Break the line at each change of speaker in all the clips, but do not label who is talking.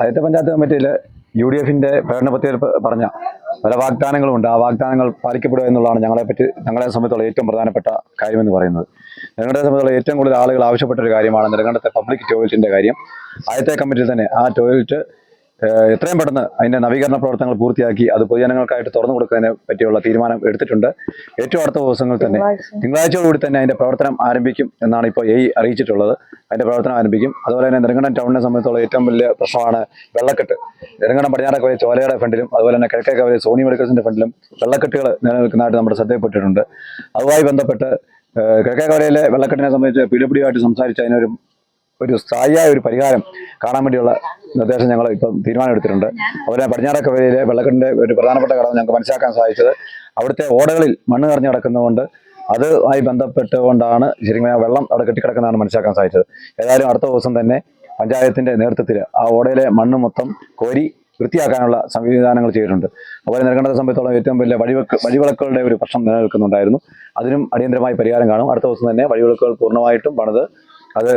ആദ്യത്തെ പഞ്ചായത്ത് കമ്മിറ്റിയിൽ U D എഫിന്റെ പ്രകടന പത്രികയിൽ പറഞ്ഞ പല വാഗ്ദാനങ്ങളുണ്ട് ആ വാഗ്ദാനങ്ങൾ പാലിക്കപ്പെടുക എന്നുള്ളതാണ് ഞങ്ങളെ പറ്റി ഞങ്ങളെ സംബന്ധിച്ചുള്ള ഏറ്റവും പ്രധാനപ്പെട്ട കാര്യമെന്ന് പറയുന്നത്. ഞങ്ങളുടെ സംബന്ധിച്ചുള്ള ഏറ്റവും കൂടുതൽ ആളുകൾ ആവശ്യപ്പെട്ട ഒരു കാര്യമാണ് നെടുങ്കണ്ടത്തെ പബ്ലിക് ടോയ്ലറ്റിന്റെ കാര്യം. ആദ്യത്തെ കമ്മിറ്റിയിൽ തന്നെ ആ ടോയ്ലറ്റ് എത്രയും പെട്ടെന്ന് അതിന്റെ നവീകരണ പ്രവർത്തനങ്ങൾ പൂർത്തിയാക്കി അത് പൊതുജനങ്ങൾക്കായിട്ട് തുറന്നു കൊടുക്കുന്നതിനെ പറ്റിയുള്ള തീരുമാനം എടുത്തിട്ടുണ്ട്. ഏറ്റവും അടുത്ത ദിവസങ്ങളിൽ തന്നെ തിങ്കളാഴ്ചയോടുകൂടി തന്നെ അതിന്റെ പ്രവർത്തനം ആരംഭിക്കും എന്നാണ് ഇപ്പോൾ എ അറിയിച്ചിട്ടുള്ളത്. അതിന്റെ പ്രവർത്തനം ആരംഭിക്കും. അതുപോലെ തന്നെ നെടുങ്കണ്ടം ടൗണിനെ സംബന്ധിച്ചുള്ള ഏറ്റവും വലിയ പ്രശ്നമാണ് വെള്ളക്കെട്ട്. നെടുങ്കണ്ടം പടിഞ്ഞാറക്കവരെ ചോലയുടെ ഫണ്ടിലും അതുപോലെ തന്നെ കിഴക്കേക്കവരെ സോണി മെഡിക്കൽസിന്റെ ഫണ്ടിലും വെള്ളക്കെട്ടുകൾ നിലനിൽക്കുന്നതായിട്ട് നമ്മുടെ ശ്രദ്ധയിൽപ്പെട്ടിട്ടുണ്ട് അതുമായി ബന്ധപ്പെട്ട് കിഴക്കേക്കവരയിലെ വെള്ളക്കെട്ടിനെ സംബന്ധിച്ച് പി ഡബ്ല്യു ആയിട്ട് സംസാരിച്ച് അതിനൊരു ഒരു സ്ഥായിയായ ഒരു പരിഹാരം കാണാൻ വേണ്ടിയുള്ള നിർദ്ദേശം ഞങ്ങൾ ഇപ്പം തീരുമാനമെടുത്തിട്ടുണ്ട്. അതുപോലെ പടിഞ്ഞാറക്കവരയിലെ വെള്ളക്കെട്ടിന്റെ ഒരു പ്രധാനപ്പെട്ട ഘടകം ഞങ്ങൾക്ക് മനസ്സിലാക്കാൻ സാധിച്ചത്. അവിടുത്തെ ഓടകളിൽ മണ്ണ് നിറഞ്ഞു കിടക്കുന്നതുകൊണ്ട് അതുമായി ബന്ധപ്പെട്ടുകൊണ്ടാണ് ശരിക്കും ആ വെള്ളം അവിടെ കെട്ടിക്കിടക്കുന്നതാണ് മനസ്സിലാക്കാൻ സാധിച്ചത്. ഏതായാലും അടുത്ത ദിവസം തന്നെ പഞ്ചായത്തിന്റെ നേതൃത്വത്തിൽ ആ ഓടയിലെ മണ്ണ് മൊത്തം കോരി വൃത്തിയാക്കാനുള്ള സംവിധാനങ്ങൾ ചെയ്തിട്ടുണ്ട്. അതുപോലെ നെടുങ്കണ്ടത്തെ സംബന്ധിച്ചോളം ഏറ്റവും വലിയ വഴിവിളക്ക് വഴിവിളക്കുകളുടെ ഒരു പ്രശ്നം നിലനിൽക്കുന്നുണ്ടായിരുന്നു. അതിനും അടിയന്തരമായി പരിഹാരം കാണും. അടുത്ത ദിവസം തന്നെ വഴിവിളക്കുകൾ പൂർണമായിട്ടും പണിത് അത്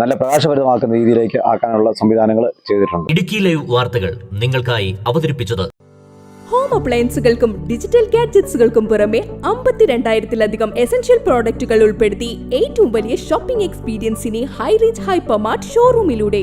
നല്ല പ്രകാശഭരിതമാക്കുന്ന രീതിയിലേക്ക് ആക്കാനുള്ള സംവിധാനങ്ങൾ ചെയ്തിട്ടുണ്ട്.
ഇടുക്കി ലൈവ് വാർത്തകൾ നിങ്ങൾക്കായി അവതരിപ്പിച്ചത്.
ഹോം അപ്ലയൻസുകൾക്കും ഡിജിറ്റൽ ഗാഡ്ജറ്റ്സുകൾക്കും പുറമെ അമ്പത്തിരണ്ടായിരത്തിലധികം എസൻഷ്യൽ പ്രോഡക്റ്റുകൾ ഉൾപ്പെടുത്തി ഏറ്റവും വലിയ ഷോപ്പിംഗ് എക്സ്പീരിയൻസിനെ ഹൈ റീച്ച് ഹൈപ്പർമാർട്ട് ഷോറൂമിലൂടെ